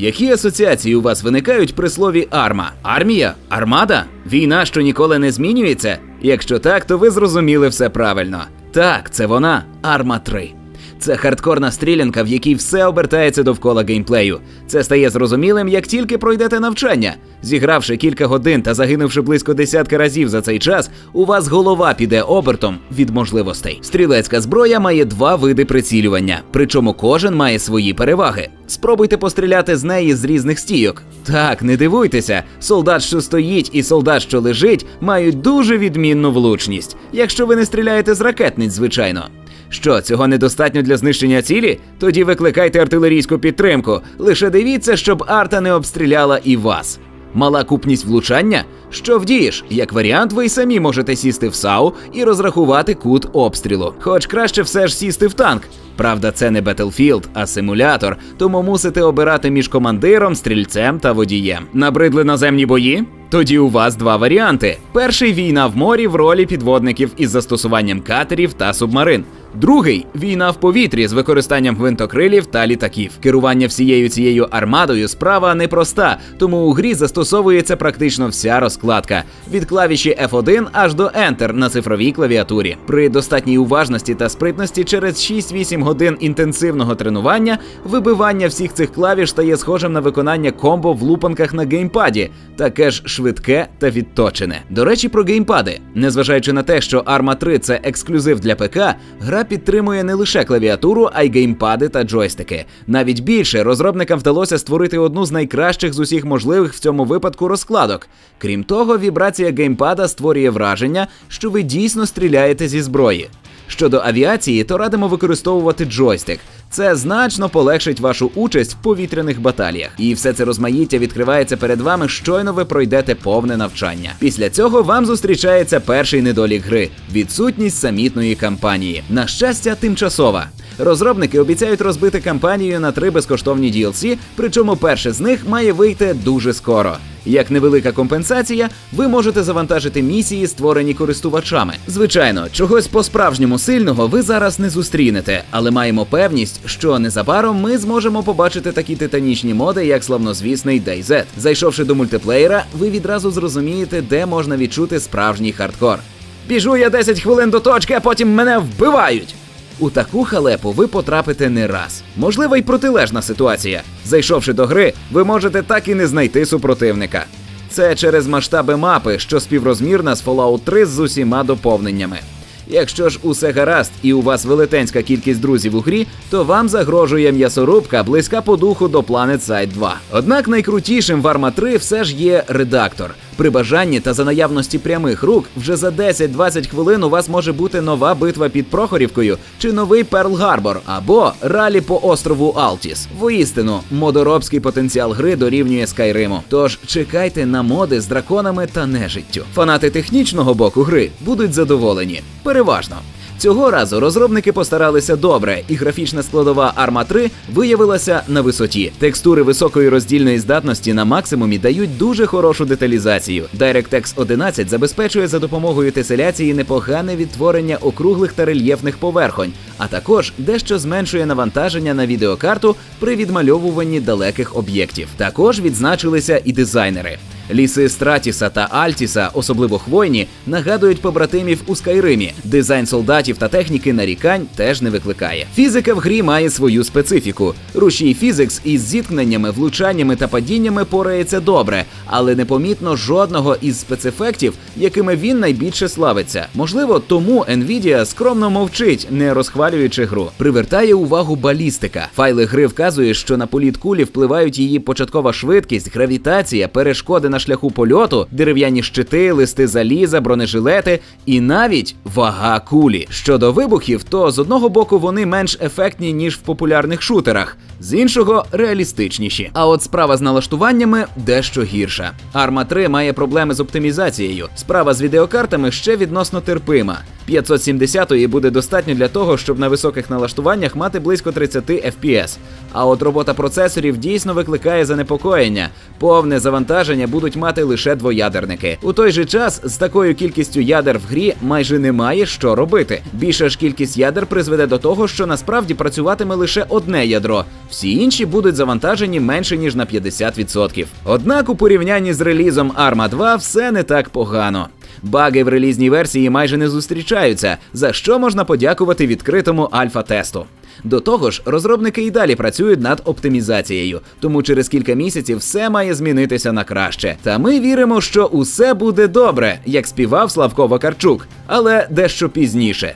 Які асоціації у вас виникають при слові арма? Армія? Армада? Війна, що ніколи не змінюється? Якщо так, то ви зрозуміли все правильно. Так, це вона Арма 3. Це хардкорна стрілянка, в якій все обертається довкола геймплею. Це стає зрозумілим, як тільки пройдете навчання. Зігравши кілька годин та загинувши близько десятка разів за цей час, у вас голова піде обертом від можливостей. Стрілецька зброя має два види прицілювання, причому кожен має свої переваги. Спробуйте постріляти з неї з різних стійок. Так, не дивуйтеся, солдат, що стоїть, і солдат, що лежить, мають дуже відмінну влучність, якщо ви не стріляєте з ракетниць, звичайно. Що, цього недостатньо для знищення цілі? Тоді викликайте артилерійську підтримку. Лише дивіться, щоб арта не обстріляла і вас. Мала купність влучання? Що вдієш? Як варіант, ви й самі можете сісти в САУ і розрахувати кут обстрілу. Хоч краще все ж сісти в танк. Правда, це не Battlefield, а симулятор, тому мусите обирати між командиром, стрільцем та водієм. Набридли наземні бої? Тоді у вас два варіанти: перший війна в морі в ролі підводників із застосуванням катерів та субмарин. Другий війна в повітрі з використанням гвинтокрилів та літаків. Керування всією цією армадою справа непроста, тому у грі застосовується практично вся розкладка від клавіші F1 аж до Enter на цифровій клавіатурі. При достатній уважності та спритності через 6-8 годин інтенсивного тренування вибивання всіх цих клавіш стає схожим на виконання комбо в лупанках на геймпаді, таке ж швидке та відточене. До речі, про геймпади. Незважаючи на те, що Arma 3 це ексклюзив для ПК, гра підтримує не лише клавіатуру, а й геймпади та джойстики. Навіть більше розробникам вдалося створити одну з найкращих з усіх можливих в цьому випадку розкладок. Крім того, вібрація геймпада створює враження, що ви дійсно стріляєте зі зброї. Щодо авіації, то радимо використовувати джойстик. Це значно полегшить вашу участь в повітряних баталіях. І все це розмаїття відкривається перед вами, щойно ви пройдете повне навчання. Після цього вам зустрічається перший недолік гри відсутність самітної кампанії. На щастя, тимчасова. Розробники обіцяють розбити кампанію на три безкоштовні DLC, причому перше з них має вийти дуже скоро. Як невелика компенсація, ви можете завантажити місії, створені користувачами. Звичайно, чогось по-справжньому сильного ви зараз не зустрінете, але маємо певність, що незабаром ми зможемо побачити такі титанічні моди, як славнозвісний DayZ. Зайшовши до мультиплеєра, ви відразу зрозумієте, де можна відчути справжній хардкор. Біжу я 10 хвилин до точки, а потім мене вбивають. У таку халепу ви потрапите не раз. Можлива й протилежна ситуація. Зайшовши до гри, ви можете так і не знайти супротивника. Це через масштаби мапи, що співрозмірна з Fallout 3 з усіма доповненнями. Якщо ж усе гаразд і у вас велетенська кількість друзів у грі, то вам загрожує м'ясорубка близька по духу до Planet Side 2. Однак найкрутішим в Arma 3 все ж є редактор. При бажанні та за наявності прямих рук вже за 10-20 хвилин у вас може бути нова битва під Прохорівкою чи новий Перл Гарбор або ралі по острову Алтіс. Воістину, модоробський потенціал гри дорівнює Скайриму. Тож чекайте на моди з драконами та нежиттю. Фанати технічного боку гри будуть задоволені. Переважно. Цього разу розробники постаралися добре, і графічна складова Arma 3 виявилася на висоті. Текстури високої роздільної здатності на максимумі дають дуже хорошу деталізацію. DirectX 11 забезпечує за допомогою теселяції непогане відтворення округлих та рельєфних поверхонь, а також дещо зменшує навантаження на відеокарту при відмальовуванні далеких об'єктів. Також відзначилися і дизайнери. Ліси Стратіса та Альтіса, особливо хвойні, нагадують побратимів у Скайримі. Дизайн солдатів та техніки нарікань теж не викликає. Фізика в грі має свою специфіку. Рушій фізикс із зіткненнями, влучаннями та падіннями порається добре, але непомітно жодного із спецефектів, якими він найбільше славиться. Можливо, тому Nvidia скромно мовчить, не розхвалюючи гру. Привертає увагу балістика. Файли гри вказують, що на політ кулі впливають її початкова швидкість, гравітація, перешкоди на шляху польоту, дерев'яні щити, листи заліза, бронежилети і навіть вага кулі. Щодо вибухів, то з одного боку вони менш ефектні ніж в популярних шутерах, з іншого реалістичніші. А от справа з налаштуваннями дещо гірша. Арма 3 має проблеми з оптимізацією. Справа з відеокартами ще відносно терпима. 570 буде достатньо для того, щоб на високих налаштуваннях мати близько 30 FPS. А от робота процесорів дійсно викликає занепокоєння. Повне завантаження будуть мати лише двоядерники. У той же час з такою кількістю ядер в грі майже немає що робити. Більша ж кількість ядер призведе до того, що насправді працюватиме лише одне ядро. Всі інші будуть завантажені менше ніж на 50%. Однак у порівнянні з релізом Arma 2 все не так погано. Баги в релізній версії майже не зустрічаються, за що можна подякувати відкритому альфа-тесту. До того ж, розробники і далі працюють над оптимізацією, тому через кілька місяців все має змінитися на краще. Та ми віримо, що усе буде добре, як співав Славко Вакарчук, але дещо пізніше.